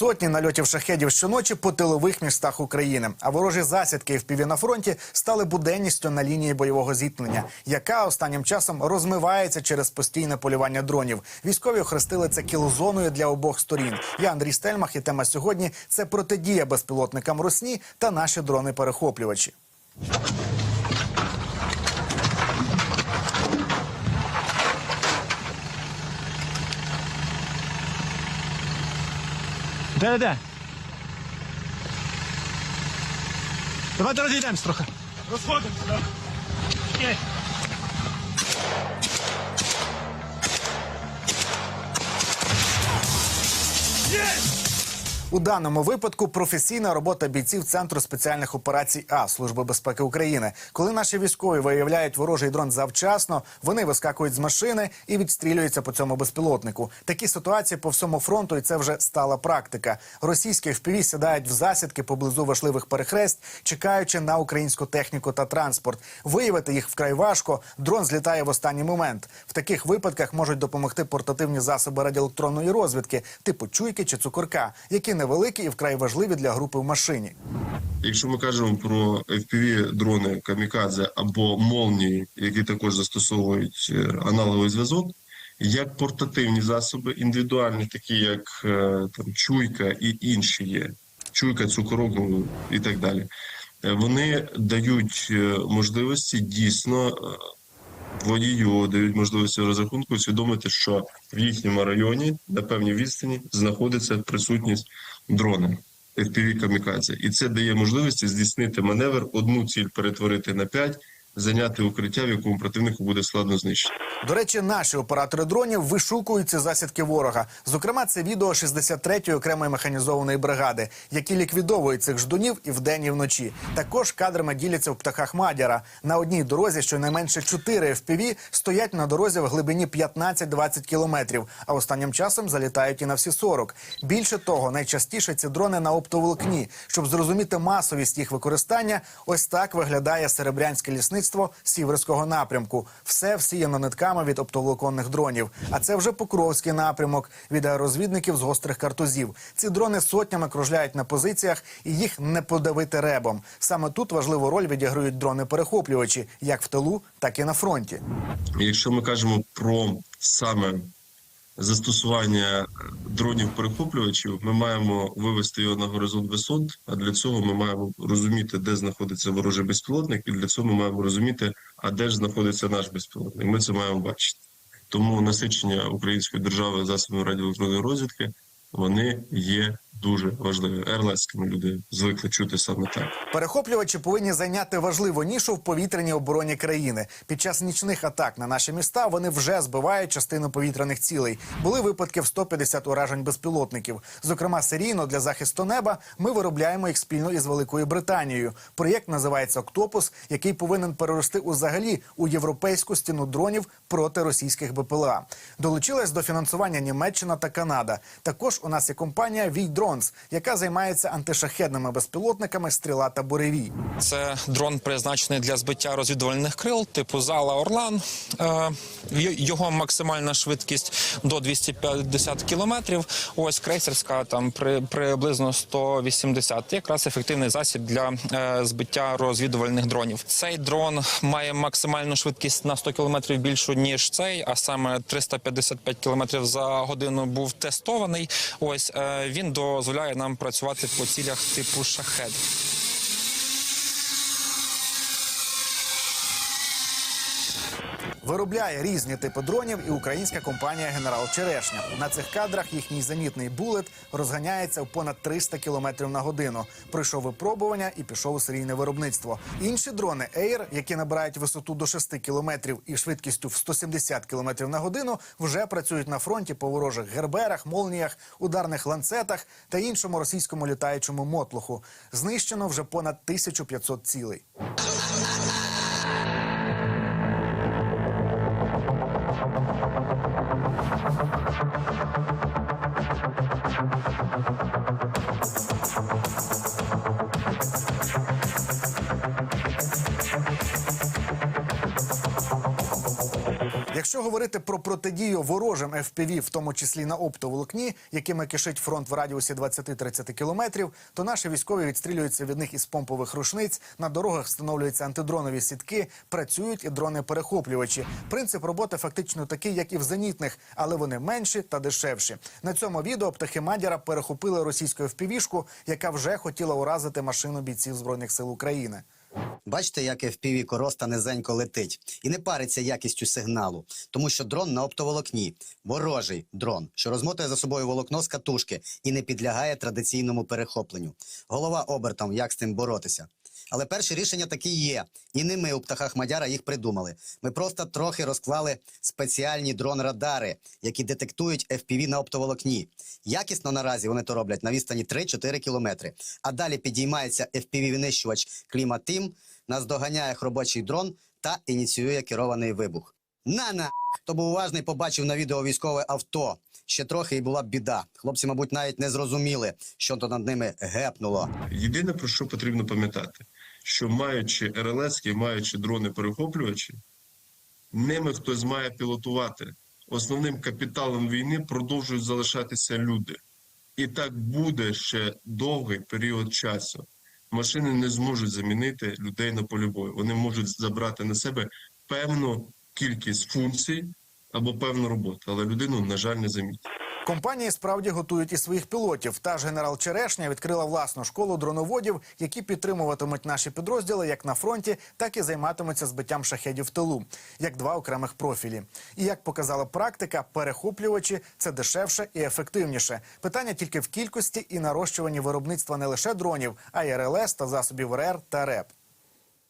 Сотні нальотів шахедів щоночі по тилових містах України. А ворожі засідки в на фронті стали буденністю на лінії бойового зіткнення, яка останнім часом розмивається через постійне полювання дронів. Військові охрестили це кілозоною для обох сторін. Я Андрій Стельмах, і тема сьогодні це протидія безпілотникам Росні та наші дрони-перехоплювачі. Де, де, де? Давайте розійдемось трохи. Розходимося, так. У даному випадку професійна робота бійців Центру спеціальних операцій А Служби безпеки України. Коли наші військові виявляють ворожий дрон завчасно, вони вискакують з машини і відстрілюються по цьому безпілотнику. Такі ситуації по всьому фронту, і це вже стала практика. Російські впіві сідають в засідки поблизу важливих перехрест, чекаючи на українську техніку та транспорт. Виявити їх вкрай важко. Дрон злітає в останній момент. В таких випадках можуть допомогти портативні засоби радіоелектронної розвідки, типу чуйки чи цукорка, які невеликі і вкрай важливі для групи в машині. Якщо ми кажемо про fpv дрони камікадзе або молнії, які також застосовують е, аналоговий зв'язок, як портативні засоби, індивідуальні, такі як е, там чуйка і інші є, чуйка, цукорок і так далі, е, вони дають можливості дійсно. Водію дають можливості розрахунку усвідомити, що в їхньому районі на певній відстані знаходиться присутність дрона fpv камікадзе, і це дає можливість здійснити маневр, одну ціль перетворити на п'ять, зайняти укриття, в якому противнику буде складно знищити. До речі, наші оператори дронів вишукують ці засідки ворога. Зокрема, це відео 63-ї окремої механізованої бригади, які ліквідовують цих ждунів і вдень, і вночі. Також кадрами діляться в птахах Мадяра. На одній дорозі щонайменше 4 FPV стоять на дорозі в глибині 15-20 кілометрів, а останнім часом залітають і на всі 40. Більше того, найчастіше ці дрони на оптоволокні. Щоб зрозуміти масовість їх використання, ось так виглядає серебрянське лісництво сіверського напрямку. Все всіяно нитками від оптоволоконних дронів. А це вже Покровський напрямок від аерозвідників з гострих картузів. Ці дрони сотнями кружляють на позиціях і їх не подавити ребом. Саме тут важливу роль відіграють дрони-перехоплювачі, як в тилу, так і на фронті. Якщо ми кажемо про саме застосування дронів-перехоплювачів, ми маємо вивести його на горизонт висот. А для цього ми маємо розуміти, де знаходиться ворожий безпілотник, і для цього ми маємо розуміти, а де ж знаходиться наш безпілотник. Ми це маємо бачити. Тому насичення української держави засобами радіоелектронної розвідки вони є дуже важливі. Ерлецькими люди звикли чути саме так. Перехоплювачі повинні зайняти важливу нішу в повітряній обороні країни. Під час нічних атак на наші міста вони вже збивають частину повітряних цілей. Були випадки в 150 уражень безпілотників. Зокрема, серійно для захисту неба ми виробляємо їх спільно із Великою Британією. Проєкт називається Октопус, який повинен перерости узагалі у європейську стіну дронів проти російських БПЛА. Долучилась до фінансування Німеччина та Канада. Також у нас є компанія Війдронс, яка займається антишахедними безпілотниками стріла та буревій. Це дрон призначений для збиття розвідувальних крил типу зала Орлан. Е, Його максимальна швидкість до 250 кілометрів. Ось крейсерська там при, приблизно 180. Якраз ефективний засіб для е, збиття розвідувальних дронів. Цей дрон має максимальну швидкість на 100 кілометрів більшу ніж цей, а саме 355 кілометрів за годину був тестований. Ось е, він дозволяє нам працювати по цілях типу шахед. Виробляє різні типи дронів і українська компанія Генерал Черешня. На цих кадрах їхній зенітний булет розганяється в понад 300 км на годину. Пройшов випробування і пішов у серійне виробництво. Інші дрони Air, які набирають висоту до 6 км і швидкістю в 170 км на годину, вже працюють на фронті по ворожих герберах, молніях, ударних ланцетах та іншому російському літаючому мотлуху. Знищено вже понад 1500 цілей. Якщо говорити про протидію ворожим FPV, в тому числі на оптоволокні, якими кишить фронт в радіусі 20-30 кілометрів, то наші військові відстрілюються від них із помпових рушниць. На дорогах встановлюються антидронові сітки, працюють і дрони-перехоплювачі. Принцип роботи фактично такий, як і в зенітних, але вони менші та дешевші. На цьому відео птахи Мадяра перехопили російську FPV-шку, яка вже хотіла уразити машину бійців збройних сил України. Бачите, як FPV короста низенько летить і не париться якістю сигналу, тому що дрон на оптоволокні, ворожий дрон, що розмотує за собою волокно з катушки і не підлягає традиційному перехопленню. Голова обертом, як з тим боротися. Але перші рішення такі є, і не ми у птахах Мадяра їх придумали. Ми просто трохи розклали спеціальні дрон-радари, які детектують FPV на оптоволокні. Якісно наразі вони то роблять на відстані 3-4 кілометри. А далі підіймається FPV-винищувач Кліматим, наздоганяє робочий дрон та ініціює керований вибух. На-на! Хто був уважний, побачив на відео військове авто. Ще трохи і була б біда. Хлопці, мабуть, навіть не зрозуміли, що то над ними гепнуло. Єдине про що потрібно пам'ятати, що маючи РЛС, маючи дрони-перехоплювачі, ними хтось має пілотувати. Основним капіталом війни продовжують залишатися люди. І так буде ще довгий період часу. Машини не зможуть замінити людей на полі бою. Вони можуть забрати на себе певну кількість функцій або певну роботу, але людину, на жаль, не замінять. Компанії справді готують і своїх пілотів. Та ж генерал Черешня відкрила власну школу дроноводів, які підтримуватимуть наші підрозділи як на фронті, так і займатимуться збиттям шахедів в тилу, як два окремих профілі. І як показала практика, перехоплювачі це дешевше і ефективніше. Питання тільки в кількості і нарощуванні виробництва не лише дронів, а й РЛС та засобів РР та РЕП.